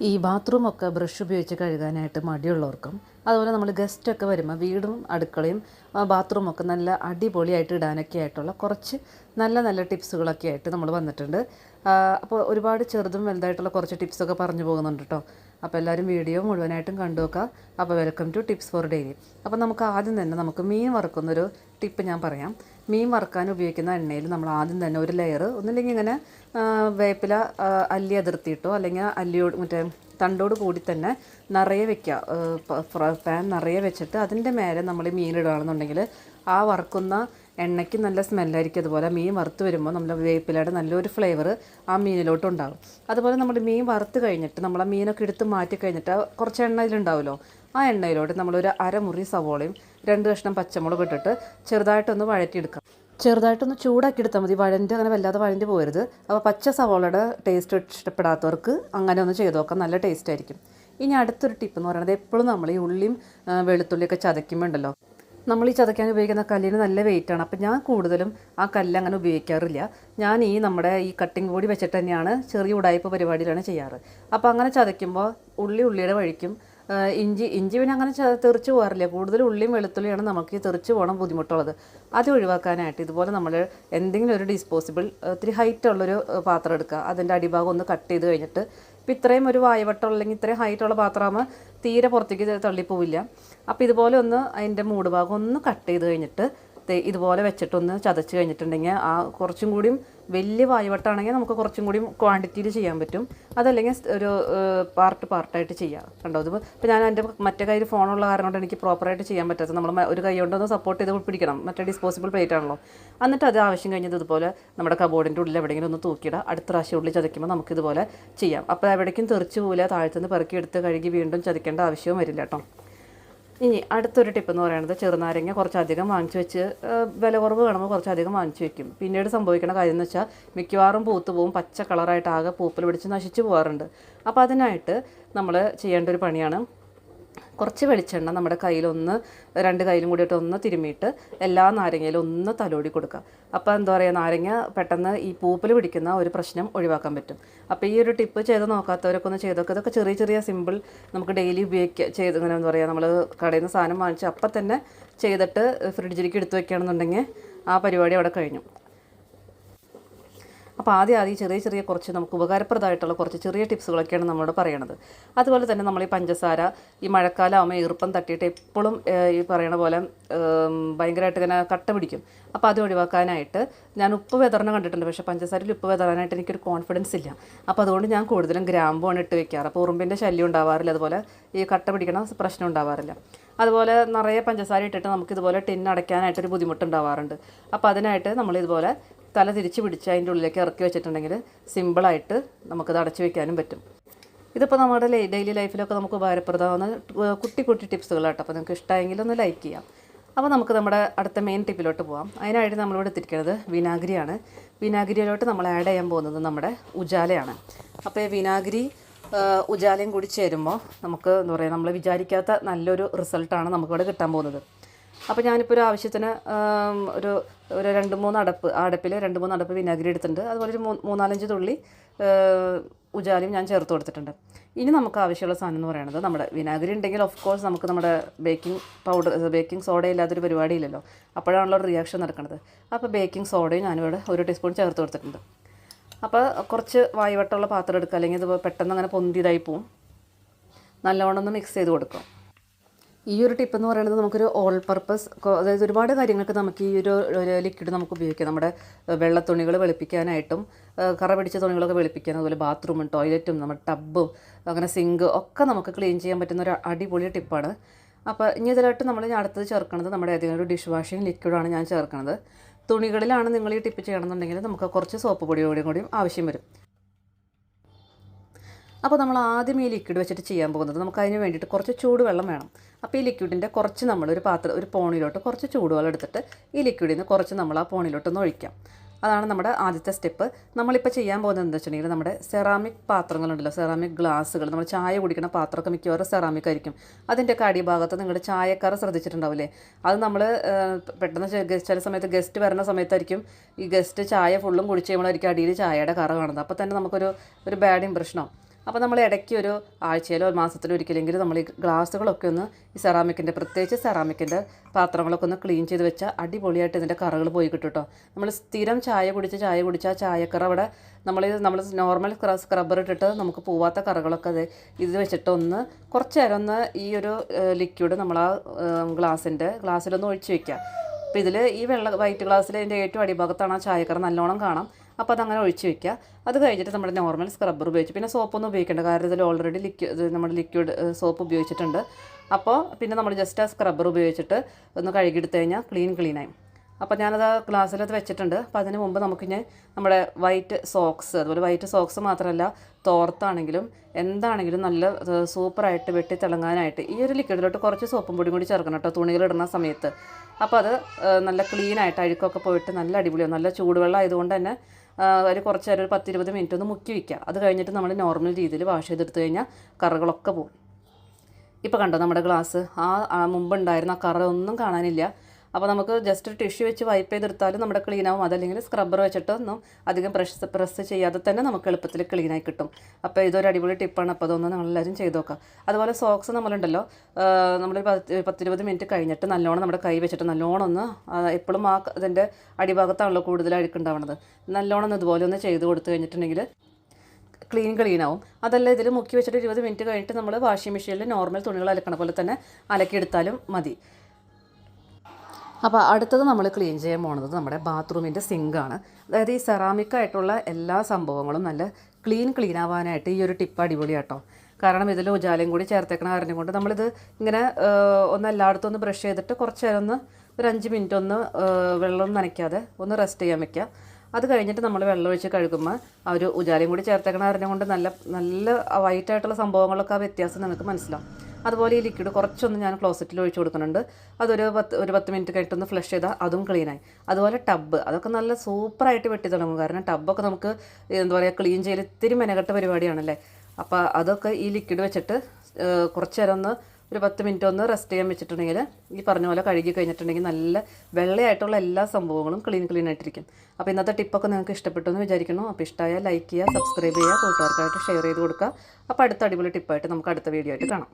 ഈ ബാത്റൂമൊക്കെ ബ്രഷ് ഉപയോഗിച്ച് കഴുകാനായിട്ട് മടിയുള്ളവർക്കും അതുപോലെ നമ്മൾ ഗസ്റ്റൊക്കെ വരുമ്പോൾ വീടും അടുക്കളയും ബാത്റൂമൊക്കെ നല്ല അടിപൊളിയായിട്ട് ഇടാനൊക്കെ ആയിട്ടുള്ള കുറച്ച് നല്ല നല്ല ടിപ്സുകളൊക്കെ ആയിട്ട് നമ്മൾ വന്നിട്ടുണ്ട്. അപ്പോൾ ഒരുപാട് ചെറുതും വലുതായിട്ടുള്ള കുറച്ച് ടിപ്സൊക്കെ പറഞ്ഞു പോകുന്നുണ്ട് കേട്ടോ. അപ്പോൾ എല്ലാവരും വീഡിയോ മുഴുവനായിട്ടും കണ്ടു നോക്കുക. അപ്പോൾ welcome to tips for daily അപ്പോൾ നമുക്ക് ആദ്യം തന്നെ നമുക്ക് മീൻ വറുക്കുന്നൊരു ടിപ്പ് ഞാൻ പറയാം. മീൻ വറുക്കാൻ ഉപയോഗിക്കുന്ന എണ്ണയിൽ നമ്മൾ ആദ്യം തന്നെ ഒരു ലെയർ ഒന്നില്ലെങ്കിൽ ഇങ്ങനെ വേപ്പില അല്ലി അതിർത്തിയിട്ടോ അല്ലെങ്കിൽ അല്ലിയോട് മറ്റേ തണ്ടോട് കൂടി തന്നെ നിറയെ വെക്കുക. പാൻ നിറയെ വെച്ചിട്ട് അതിന്റെ മേലെ നമ്മൾ മീൻ ഇടുകയാണെന്നുണ്ടെങ്കിൽ ആ വറുക്കുന്ന എണ്ണയ്ക്ക് നല്ല സ്മെല്ലായിരിക്കും. അതുപോലെ മീൻ വറുത്ത് വരുമ്പോൾ നമ്മൾ വേപ്പിലയുടെ നല്ലൊരു ഫ്ലേവർ ആ മീനിലോട്ട് ഉണ്ടാകും. അതുപോലെ നമ്മൾ മീൻ വറുത്ത് കഴിഞ്ഞിട്ട് നമ്മൾ ആ മീനൊക്കെ എടുത്ത് മാറ്റി കഴിഞ്ഞിട്ട് കുറച്ച് എണ്ണ ഇതിലുണ്ടാവുമല്ലോ ആ എണ്ണയിലോട്ട് നമ്മളൊരു അരമുറി സവോളയും രണ്ട് കഷ്ണം പച്ചമുളക് ഇട്ടിട്ട് ചെറുതായിട്ടൊന്ന് വഴറ്റിയെടുക്കാം ചെറുതായിട്ടൊന്ന് ചൂടാക്കി എടുത്താൽ മതി. വഴന്റെ അങ്ങനെ വല്ലാതെ വഴന്റെ പോകരുത്. അപ്പോൾ പച്ച സവോളയുടെ ടേസ്റ്റ് ഇഷ്ടപ്പെടാത്തവർക്ക് അങ്ങനെ ഒന്ന് ചെയ്ത് നോക്കാം നല്ല ടേസ്റ്റ് ആയിരിക്കും. ഇനി അടുത്തൊരു ടിപ്പ് എന്ന് പറയുന്നത് എപ്പോഴും നമ്മൾ ഈ ഉള്ളിയും വെളുത്തുള്ളിയൊക്കെ ചതയ്ക്കുമ്പോൾ ഉണ്ടല്ലോ. നമ്മൾ ഈ ചതയ്ക്കാൻ ഉപയോഗിക്കുന്ന കല്ലിന് നല്ല വെയിറ്റാണ് അപ്പോൾ ഞാൻ കൂടുതലും ആ കല്ല് അങ്ങനെ ഉപയോഗിക്കാറില്ല. ഞാൻ ഈ നമ്മുടെ ഈ കട്ടിംഗ് ബോഡി വെച്ചിട്ട് തന്നെയാണ് ചെറിയ ഉടായ്പ പരിപാടിയിലാണ് ചെയ്യാറ്. അപ്പോൾ അങ്ങനെ ചതയ്ക്കുമ്പോൾ ഉള്ളി ഉള്ളിയുടെ വഴിക്കും ഇഞ്ചി ഇഞ്ചി പിന്നെ അങ്ങനെ തെറിച്ച് പോകാറില്ല? കൂടുതൽ ഉള്ളിയും വെളുത്തുള്ളിയാണ് നമുക്ക് ഈ തെറിച്ച് പോകണം ബുദ്ധിമുട്ടുള്ളത്. അത് ഒഴിവാക്കാനായിട്ട് ഇതുപോലെ നമ്മൾ എന്തെങ്കിലും ഒരു ഡിസ്പോസിബിൾ ഒത്തിരി ഹൈറ്റ് ഉള്ളൊരു പാത്രം എടുക്കുക. അതിന്റെ അടിഭാഗം ഒന്ന് കട്ട് ചെയ്ത് കഴിഞ്ഞിട്ട് ഇപ്പം ഇത്രയും ഒരു വായവട്ടം അല്ലെങ്കിൽ ഇത്രയും ഹൈറ്റുള്ള പാത്രമാകുമ്പോൾ തീരെ പുറത്തേക്ക് തള്ളിപ്പോവില്ല. അപ്പോൾ ഇതുപോലെ ഒന്ന് അതിന്റെ മൂട് ഭാഗം ഒന്ന് കട്ട് ചെയ്ത് കഴിഞ്ഞിട്ട് ഇതുപോലെ വെച്ചിട്ടൊന്ന് ചതച്ച് കഴിഞ്ഞിട്ടുണ്ടെങ്കിൽ ആ കുറച്ചും കൂടിയും വലിയ വായുവട്ടാണെങ്കിൽ നമുക്ക് കുറച്ചും കൂടിയും ക്വാണ്ടിറ്റിയിൽ ചെയ്യാൻ പറ്റും. അതല്ലെങ്കിൽ ഒരു പാർട്ട് പാർട്ടായിട്ട് ചെയ്യാം. കണ്ടോ? ഇത് ഇപ്പോൾ ഞാൻ എന്റെ മറ്റേ കയ്യിൽ ഫോണുള്ള കാരണം കൊണ്ട് എനിക്ക് പ്രോപ്പറായിട്ട് ചെയ്യാൻ പറ്റാത്തത് നമ്മൾ ഒരു കൈ കൊണ്ടൊന്ന് സപ്പോർട്ട് ചെയ്ത് പിടിക്കണം മറ്റേ ഡിസ്പോസിബിൾ പ്ലേറ്റ് ആണല്ലോ. എന്നിട്ട് അത് ആവശ്യം കഴിഞ്ഞത് ഇതുപോലെ നമ്മുടെ കബോർഡിന്റെ ഉള്ളിൽ എവിടെയെങ്കിലും ഒന്ന് തൂക്കിയിടുക അടുത്ത പ്രാവശ്യം ഉള്ളിൽ ചതയ്ക്കുമ്പോൾ നമുക്കിതുപോലെ ചെയ്യാം. അപ്പോൾ എവിടേക്കും തെറിച്ച് പോവില്ല. താഴത്തുനിന്ന് പെറുക്കിയെടുത്ത് കഴുകി വീണ്ടും ചതയ്ക്കേണ്ട ആവശ്യവും വരില്ല കേട്ടോ. ഇനി അടുത്തൊരു ടിപ്പ് എന്ന് പറയുന്നത് ചെറുനാരങ്ങ കുറച്ചധികം വാങ്ങിച്ചു വെച്ച് വില കുറവ് കാണുമ്പോൾ കുറച്ചധികം വാങ്ങിച്ചു വെക്കും. പിന്നീട് സംഭവിക്കുന്ന കാര്യം എന്ന് വെച്ചാൽ മിക്കവാറും പൂത്ത് പോവും പച്ച കളറായിട്ട് ആകെ പൂപ്പൽ പിടിച്ച് നശിച്ചു പോകാറുണ്ട് അപ്പോൾ അതിനായിട്ട് നമ്മൾ ചെയ്യേണ്ട ഒരു പണിയാണ് കുറച്ച് വെളിച്ചെണ്ണ നമ്മുടെ കയ്യിലൊന്ന് രണ്ട് കയ്യിലും കൂടിയിട്ട് ഒന്ന് തിരുമ്മിയിട്ട് എല്ലാ നാരങ്ങയിലും ഒന്ന് തലോടി കൊടുക്കുക. അപ്പോൾ എന്താ പറയുക നാരങ്ങ പെട്ടെന്ന് ഈ പൂപ്പിൽ പിടിക്കുന്ന ഒരു പ്രശ്നം ഒഴിവാക്കാൻ പറ്റും. അപ്പോൾ ഈ ഒരു ടിപ്പ് ചെയ്ത് നോക്കാത്തവരൊക്കെ ഒന്ന് ചെയ്തൊക്കെ ഇതൊക്കെ ചെറിയ ചെറിയ സിമ്പിൾ നമുക്ക് ഡെയിലി ഉപയോഗിക്കുക ചെയ്ത് ഇങ്ങനെ എന്താ പറയുക നമ്മൾ കടയിൽ നിന്ന് സാധനം വാങ്ങിച്ച് അപ്പം തന്നെ ചെയ്തിട്ട് ഫ്രിഡ്ജിലേക്ക് എടുത്ത് വെക്കുകയാണെന്നുണ്ടെങ്കിൽ ആ പരിപാടി അവിടെ കഴിഞ്ഞു. അപ്പോൾ ആദ്യം ആദ്യം ചെറിയ ചെറിയ കുറച്ച് നമുക്ക് ഉപകാരപ്രദമായിട്ടുള്ള കുറച്ച് ചെറിയ ടിപ്സുകളൊക്കെയാണ് നമ്മളോട് പറയണത്. അതുപോലെ തന്നെ നമ്മൾ ഈ പഞ്ചസാര ഈ മഴക്കാലം ആകുമ്പോൾ ഈർപ്പം തട്ടിയിട്ട് എപ്പോഴും ഈ പറയണ പോലെ ഭയങ്കരമായിട്ട് ഇങ്ങനെ കട്ട പിടിക്കും. അപ്പോൾ അത് ഒഴിവാക്കാനായിട്ട് ഞാൻ ഉപ്പ് വിതരണം കണ്ടിട്ടുണ്ട്. പക്ഷേ പഞ്ചസാരയിൽ ഉപ്പ് വിതറാനായിട്ട് എനിക്കൊരു കോൺഫിഡൻസ് ഇല്ല. അപ്പോൾ അതുകൊണ്ട് ഞാൻ കൂടുതലും ഗ്രാമ്പുമാണ് ഇട്ട് വെക്കാറ്. അപ്പോൾ ഉറുമ്പിന്റെ ശല്യം ഉണ്ടാവാറില്ല. അതുപോലെ ഈ കട്ട പിടിക്കണ പ്രശ്നം ഉണ്ടാവാറില്ല. അതുപോലെ നിറയെ പഞ്ചസാര ഇട്ടിട്ട് നമുക്ക് ഇതുപോലെ അടയ്ക്കാനായിട്ടൊരു ബുദ്ധിമുട്ടുണ്ടാവാറുണ്ട് അപ്പോൾ അതിനായിട്ട് നമ്മൾ ഇതുപോലെ തല തിരിച്ച് പിടിച്ച് അതിന്റെ ഉള്ളിലേക്ക് ഇറക്കി വെച്ചിട്ടുണ്ടെങ്കിൽ സിമ്പിളായിട്ട് നമുക്കത് അടച്ചു വെക്കാനും പറ്റും. ഇതിപ്പോൾ നമ്മുടെ ഡെയിലി ലൈഫിലൊക്കെ നമുക്ക് ഉപകാരപ്രദമാകുന്ന കുട്ടി കുട്ടി ടിപ്സുകളാട്ടോ. അപ്പോൾ നിങ്ങൾക്ക് ഇഷ്ടമായെങ്കിൽ ഒന്ന് ലൈക്ക് ചെയ്യാം. അപ്പോൾ നമുക്ക് നമ്മുടെ അടുത്ത മെയിൻ ടിപ്പിലോട്ട് പോകാം അതിനായിട്ട് നമ്മളിവിടെ എത്തിയിരിക്കുന്നത് വിനാഗിരിയാണ്. വിനാഗിരിയിലോട്ട് നമ്മൾ ആഡ് ചെയ്യാൻ പോകുന്നത് നമ്മുടെ ഉജാലയാണ്. അപ്പോൾ ഈ വിനാഗിരി ഉജാലയും കൂടി ചേരുമ്പോൾ നമുക്ക് എന്താ പറയുക നമ്മൾ വിചാരിക്കാത്ത നല്ലൊരു റിസൾട്ടാണ് നമുക്കിവിടെ കിട്ടാൻ പോകുന്നത്. അപ്പോൾ ഞാനിപ്പോൾ ഒരു ആവശ്യത്തിന് ഒരു ഒരു രണ്ട് മൂന്ന് അടപ്പ് അടപ്പിൽ രണ്ട് മൂന്ന് അടപ്പ് വിനാഗിരി എടുത്തിട്ടുണ്ട്. അതുപോലെ ഒരു മൂന്നാലഞ്ച് തുള്ളി ഉജാലിയും ഞാൻ ചേർത്ത് കൊടുത്തിട്ടുണ്ട്. ഇനി നമുക്ക് ആവശ്യമുള്ള സാധനം എന്ന് പറയുന്നത് നമ്മുടെ വിനാഗിരി ഉണ്ടെങ്കിൽ ഓഫ് കോഴ്സ് നമുക്ക് നമ്മുടെ ബേക്കിംഗ് പൗഡർ ബേക്കിംഗ് സോഡ ഇല്ലാത്തൊരു പരിപാടിയില്ലല്ലോ അപ്പോഴാണല്ലോ റിയാക്ഷൻ നടക്കുന്നത് അപ്പോൾ ബേക്കിംഗ് സോഡയും ഞാനിവിടെ ഒരു ടീസ്പൂൺ ചേർത്ത് കൊടുത്തിട്ടുണ്ട്. അപ്പോൾ കുറച്ച് വായുവട്ടമുള്ള പാത്രം എടുക്കുക. അല്ലെങ്കിൽ ഇത് പെട്ടെന്ന് അങ്ങനെ പൊന്തിയതായി പോവും. നല്ലവണ്ണം ഒന്ന് മിക്സ് ചെയ്ത് കൊടുക്കും ഈ ഒരു ടിപ്പ് എന്ന് പറയുന്നത് നമുക്കൊരു ഓൾ പർപ്പസ് അതായത് ഒരുപാട് കാര്യങ്ങൾക്ക് നമുക്ക് ഈ ഒരു ലിക്വിഡ് നമുക്ക് ഉപയോഗിക്കാം. നമ്മുടെ വെള്ള തുണികൾ വെളുപ്പിക്കാനായിട്ടും കറ പിടിച്ച തുണികളൊക്കെ വെളുപ്പിക്കാൻ അതുപോലെ ബാത്റൂമും ടോയ്ലറ്റും നമ്മുടെ ടബും അങ്ങനെ സിങ്ക് ഒക്കെ നമുക്ക് ക്ലീൻ ചെയ്യാൻ പറ്റുന്ന ഒരു അടിപൊളി ടിപ്പാണ് അപ്പോൾ ഇനി ഇതിലായിട്ട് നമ്മൾ ഞാൻ അടുത്തത് ചേർക്കുന്നത് നമ്മുടെ ഏതെങ്കിലും ഒരു ഡിഷ് വാഷിംഗ് ലിക്വിഡാണ് ഞാൻ ചേർക്കുന്നത് തുണികളിലാണ് നിങ്ങൾ ഈ ടിപ്പ് ചെയ്യണമെന്നുണ്ടെങ്കിൽ നമുക്ക് കുറച്ച് സോപ്പ് പൊടിയോടും കൂടിയും ആവശ്യം വരും. അപ്പോൾ നമ്മൾ ആദ്യം ഈ ലിക്വിഡ് വെച്ചിട്ട് ചെയ്യാൻ പോകുന്നത് നമുക്ക് അതിന് വേണ്ടിയിട്ട് കുറച്ച് ചൂടുവെള്ളം വേണം. അപ്പോൾ ഈ ലിക്വിഡിന്റെ കുറച്ച് നമ്മൾ ഒരു പാത്രം ഒരു പോണിലോട്ട് കുറച്ച് ചൂടുവെള്ളം എടുത്തിട്ട് ഈ ലിക്വിഡിൽ നിന്ന് കുറച്ച് നമ്മൾ ആ പോണിലോട്ടൊന്ന് ഒഴിക്കാം. അതാണ് നമ്മുടെ ആദ്യത്തെ സ്റ്റെപ്പ്. നമ്മളിപ്പോൾ ചെയ്യാൻ പോകുന്നത് എന്താ വെച്ചിട്ടുണ്ടെങ്കിൽ നമ്മുടെ സെറാമിക് പാത്രങ്ങളുണ്ടല്ലോ സെറാമിക് ഗ്ലാസ്സുകൾ നമ്മൾ ചായ കുടിക്കുന്ന പാത്രമൊക്കെ മിക്കവാറും സെറാമിക് ആയിരിക്കും. അതിന്റെയൊക്കെ അടിഭാഗത്ത് നിങ്ങളുടെ ചായക്കാർ ശ്രദ്ധിച്ചിട്ടുണ്ടാവില്ലേ? അത് നമ്മൾ പെട്ടെന്ന് ചില സമയത്ത് ഗസ്റ്റ് വരുന്ന സമയത്തായിരിക്കും ഈ ഗസ്റ്റ് ചായ ഫുള്ളും കുടിച്ച് കഴിയുമ്പോഴായിരിക്കും അടിയിൽ ചായയുടെ കറ കാണുന്നത്. അപ്പോൾ തന്നെ നമുക്കൊരു ഒരു ബാഡ് ഇമ്പ്രഷനോ അപ്പോൾ നമ്മൾ ഇടയ്ക്ക് ഒരു ആഴ്ചയിലോ ഒരു മാസത്തിലോ ഒരിക്കലെങ്കിലും നമ്മൾ ഈ ഗ്ലാസ്സുകളൊക്കെ ഒന്ന് ഈ സെറാമിക്കിന്റെ പ്രത്യേകിച്ച് സെറാമിക്കിന്റെ പാത്രങ്ങളൊക്കെ ഒന്ന് ക്ലീൻ ചെയ്ത് വെച്ചാൽ അടിപൊളിയായിട്ട് ഇതിന്റെ കറകൾ പോയി കിട്ടും കേട്ടോ നമ്മൾ സ്ഥിരം ചായ കുടിച്ച് ചായ കുടിച്ചാൽ ചായക്കറ അവിടെ നമ്മൾ നമ്മൾ നോർമൽ സ്ക്രബ്ബർ ഇട്ടിട്ട് നമുക്ക് പോവാത്ത കറകളൊക്കെ അത് ഇത് വെച്ചിട്ട് ഒന്ന് കുറച്ച് നേരം ഒന്ന് ഈ ഒരു ലിക്വിഡ് നമ്മൾ ആ ഗ്ലാസിന്റെ ഗ്ലാസ്സിലൊന്ന് ഒഴിച്ച് വെക്കുക അപ്പോൾ ഇതിൽ ഈ വെള്ള വൈറ്റ് ഗ്ലാസ്സിൽ ഇതിന്റെ ഏറ്റവും അടിഭാഗത്താണ് ആ ചായക്കറ നല്ലോണം കാണാം. അപ്പോൾ അതങ്ങനെ ഒഴിച്ച് വെക്കുക അത് കഴിഞ്ഞിട്ട് നമ്മുടെ നോർമൽ സ്ക്രബ്ബർ ഉപയോഗിച്ച്. പിന്നെ സോപ്പൊന്നും ഉപയോഗിക്കേണ്ട. കാരണം ഇതിൽ ഓൾറെഡി ലിക്വിഡ് നമ്മുടെ ലിക്വിഡ് സോപ്പ് ഉപയോഗിച്ചിട്ടുണ്ട്. അപ്പോൾ പിന്നെ നമ്മൾ ജസ്റ്റ് ആ സ്ക്രബ്ബർ ഉപയോഗിച്ചിട്ട് ഒന്ന് കഴുകിയെടുത്ത് കഴിഞ്ഞാൽ ക്ലീൻ ക്ലീനായി അപ്പോൾ ഞാനത് ആ ഗ്ലാസ്സിലത് വെച്ചിട്ടുണ്ട്. അപ്പോൾ അതിന് മുമ്പ് നമുക്കിനി നമ്മുടെ വൈറ്റ് സോക്സ് അതുപോലെ വൈറ്റ് സോക്സ് മാത്രമല്ല തോർത്താണെങ്കിലും എന്താണെങ്കിലും നല്ല സൂപ്പറായിട്ട് വെട്ടി തിളങ്ങാനായിട്ട് ഈ ഒരു ലിക്വിഡിലോട്ട് കുറച്ച് സോപ്പും പൊടിയും കൂടി ചേർക്കണം കേട്ടോ തുണികളിടുന്ന സമയത്ത്. അപ്പോൾ അത് നല്ല ക്ലീനായിട്ട് അഴുക്കൊക്കെ പോയിട്ട് നല്ല അടിപൊളിയാവും. നല്ല ചൂടുവെള്ളം ആയതുകൊണ്ട് തന്നെ അതിൽ കുറച്ച് നേരം ഒരു പത്തിരുപത് മിനിറ്റ് ഒന്ന് മുക്കി വയ്ക്കുക അത് കഴിഞ്ഞിട്ട് നമ്മൾ നോർമൽ രീതിയിൽ വാഷ് ചെയ്തെടുത്ത് കഴിഞ്ഞാൽ കറകളൊക്കെ പോകും. ഇപ്പോൾ കണ്ടോ നമ്മുടെ ഗ്ലാസ് ആ മുമ്പ് ഉണ്ടായിരുന്ന കറ ഒന്നും കാണാനില്ല. അപ്പോൾ നമുക്ക് ജസ്റ്റ് ഒരു ടിഷ്യൂ വെച്ച് വൈപ്പ് ചെയ്തെടുത്താലും നമ്മുടെ ക്ലീൻ ആവും. അതല്ലെങ്കിൽ സ്ക്രബ്ബർ വെച്ചിട്ടൊന്നും അധികം പ്രസ് പ്രസ് ചെയ്യാതെ തന്നെ നമുക്ക് എളുപ്പത്തിൽ ക്ലീനായി കിട്ടും. അപ്പോൾ ഇതൊരു അടിപൊളി ടിപ്പാണ് അപ്പോൾ അതൊന്ന് നിങ്ങളെല്ലാവരും ചെയ്ത് നോക്കാം അതുപോലെ സോക്സ് നമ്മളുണ്ടല്ലോ നമ്മളൊരു പത്ത് പത്തിരുപത് മിനിറ്റ് കഴിഞ്ഞിട്ട് നല്ലോണം നമ്മുടെ കൈ വെച്ചിട്ട് നല്ലോണം ഒന്ന് എപ്പോഴും ആ അതിന്റെ അടിഭാഗത്താണല്ലോ കൂടുതൽ അഴുക്കുണ്ടാവുന്നത് നല്ലോണം ഒന്ന് ഇതുപോലെ ഒന്ന് ചെയ്ത് കൊടുത്തു കഴിഞ്ഞിട്ടുണ്ടെങ്കിൽ ക്ലീൻ ക്ലീൻ ആവും. അതല്ല ഇതിൽ മുക്കി വെച്ചിട്ട് ഇരുപത് മിനിറ്റ് കഴിഞ്ഞിട്ട് നമ്മൾ വാഷിംഗ് മെഷീനിൽ നോർമൽ തുണികൾ അലക്കണ പോലെ തന്നെ അലക്കിയെടുത്താലും മതി. അപ്പോൾ അടുത്തത് നമ്മൾ ക്ലീൻ ചെയ്യാൻ പോകുന്നത് നമ്മുടെ ബാത്റൂമിന്റെ സിങ്കാണ് അതായത് ഈ സെറാമിക് ആയിട്ടുള്ള എല്ലാ സംഭവങ്ങളും നല്ല ക്ലീൻ ക്ലീൻ ആവാനായിട്ട് ഈ ഒരു ടിപ്പ് അടിപൊളിയാട്ടോ. കാരണം ഇതിൽ ഉജാലയും കൂടി ചേർത്തേക്കണ കാരണം കൊണ്ട് നമ്മളിത് ഇങ്ങനെ ഒന്ന് എല്ലായിടത്തും ഒന്ന് ബ്രഷ് ചെയ്തിട്ട് കുറച്ച് നേരം ഒന്ന് ഒരു അഞ്ച് മിനിറ്റ് ഒന്ന് വെള്ളം നനയ്ക്കാതെ ഒന്ന് റെസ്റ്റ് ചെയ്യാൻ വയ്ക്കുക അത് കഴിഞ്ഞിട്ട് നമ്മൾ വെള്ളം ഒഴിച്ച് കഴുകുമ്പോൾ ആ ഒരു ഉജാലയും കൂടി ചേർത്തേക്കണ കാരണം കൊണ്ട് നല്ല നല്ല വൈറ്റായിട്ടുള്ള സംഭവങ്ങളൊക്കെ ആ വ്യത്യാസം നിങ്ങൾക്ക് മനസ്സിലാവും. അതുപോലെ ഈ ലിക്വിഡ് കുറച്ചൊന്ന് ഞാൻ ക്ലോസറ്റിൽ ഒഴിച്ച് കൊടുക്കുന്നുണ്ട്. അതൊരു പത്ത് ഒരു പത്ത് മിനിറ്റ് കഴിഞ്ഞിട്ടൊന്ന് ഫ്ലഷ് ചെയ്താൽ അതും ക്ലീനായി അതുപോലെ ടബ്ബ് അതൊക്കെ നല്ല സൂപ്പറായിട്ട് വെട്ടി തുടങ്ങും. കാരണം ടബ്ബൊക്കെ നമുക്ക് എന്താ പറയുക ക്ലീൻ ചെയ്യൽ ഇത്തിരി മെനകെട്ട പരിപാടിയാണല്ലേ? അപ്പോൾ അതൊക്കെ ഈ ലിക്വിഡ് വെച്ചിട്ട് കുറച്ച് നേരം ഒന്ന് ഒരു പത്ത് മിനിറ്റ് ഒന്ന് റെസ്റ്റ് ചെയ്യാൻ വെച്ചിട്ടുണ്ടെങ്കിൽ ഈ പറഞ്ഞ പോലെ കഴുകി കഴിഞ്ഞിട്ടുണ്ടെങ്കിൽ നല്ല വെള്ളയായിട്ടുള്ള എല്ലാ സംഭവങ്ങളും ക്ലീൻ ക്ലീൻ ആയിട്ടിരിക്കും. അപ്പോൾ ഇന്നത്തെ ടിപ്പൊക്കെ നിങ്ങൾക്ക് ഇഷ്ടപ്പെട്ടു എന്ന് വിചാരിക്കുന്നു. അപ്പോൾ ഇഷ്ടമായാൽ ലൈക്ക് ചെയ്യുക സബ്സ്ക്രൈബ് ചെയ്യുക കൂട്ടുകാർക്കായിട്ട് ഷെയർ ചെയ്ത് കൊടുക്കുക. അപ്പോൾ അടുത്ത അടിപൊളി ടിപ്പായിട്ട് നമുക്ക് അടുത്ത വീഡിയോ ആയിട്ട് കാണാം.